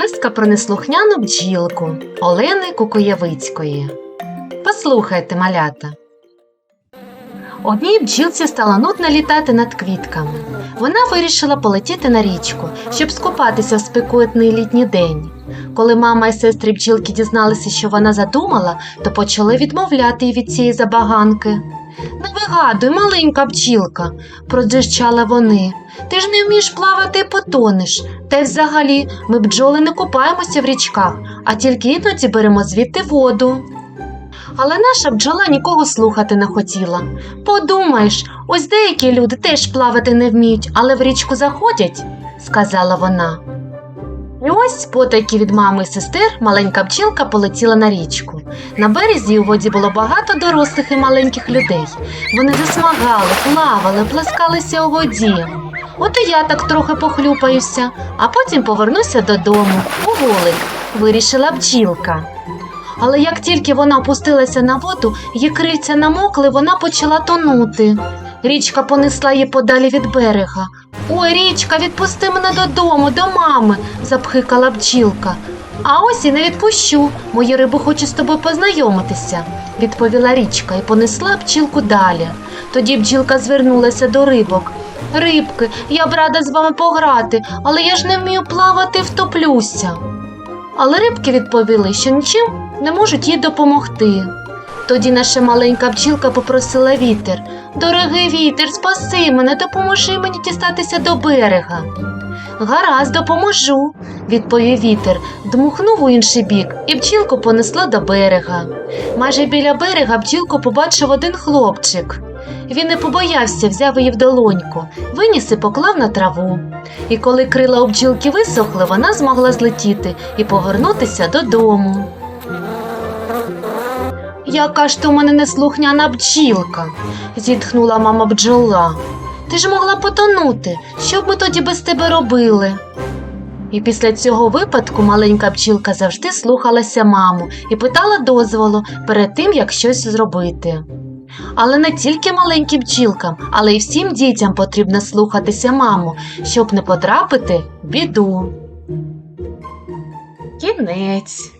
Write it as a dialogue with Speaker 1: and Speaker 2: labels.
Speaker 1: Казка про неслухняну бджілку Олени Кукуєвицької. Послухайте, малята. Одній бджілці стало нудно літати над квітками. Вона вирішила полетіти на річку, щоб скупатися в спекотний літній день. Коли мама і сестри бджілки дізналися, що вона задумала, то почали відмовляти її від цієї забаганки. Не вигадуй, маленька бджілка, проджищали вони. Ти ж не вмієш плавати і потонеш. Та й взагалі ми бджоли не купаємося в річках, а тільки іноді беремо звідти воду. Але наша бджола нікого слухати не хотіла. Подумаєш, ось деякі люди теж плавати не вміють, але в річку заходять, сказала вона. І ось потайки від мами і сестер маленька бджілка полетіла на річку. На березі у воді було багато дорослих і маленьких людей. Вони засмагали, плавали, плескалися у воді. От і я так трохи похлюпаюся, а потім повернуся додому, у голик, вирішила бджілка. Але як тільки вона опустилася на воду, її крильця намокли, вона почала тонути. Річка понесла її подалі від берега. Ой, річка, відпусти мене додому, до мами, запхикала бджілка. А ось і не відпущу. Мої риби хочуть з тобою познайомитися, відповіла річка і понесла бджілку далі. Тоді бджілка звернулася до рибок. Рибки, я б рада з вами пограти, але я ж не вмію плавати, втоплюся. Але рибки відповіли, що нічим не можуть їй допомогти. Тоді наша маленька бджілка попросила вітер. Дорогий вітер, спаси мене, допоможи мені дістатися до берега. Гаразд, допоможу, відповів вітер, дмухнув у інший бік, і бджілку понесла до берега. Майже біля берега бджілку побачив один хлопчик. Він не побоявся, взяв її в долоньку, виніс і поклав на траву. І коли крила у бджілки висохли, вона змогла злетіти і повернутися додому. Яка ж то у мене неслухняна бджілка, зітхнула мама бджола. Ти ж могла потонути. Що б ми тоді без тебе робили? І після цього випадку маленька бджілка завжди слухалася маму і питала дозволу перед тим, як щось зробити. Але не тільки маленьким бджілкам, але й всім дітям потрібно слухатися маму, щоб не потрапити в біду. Кінець.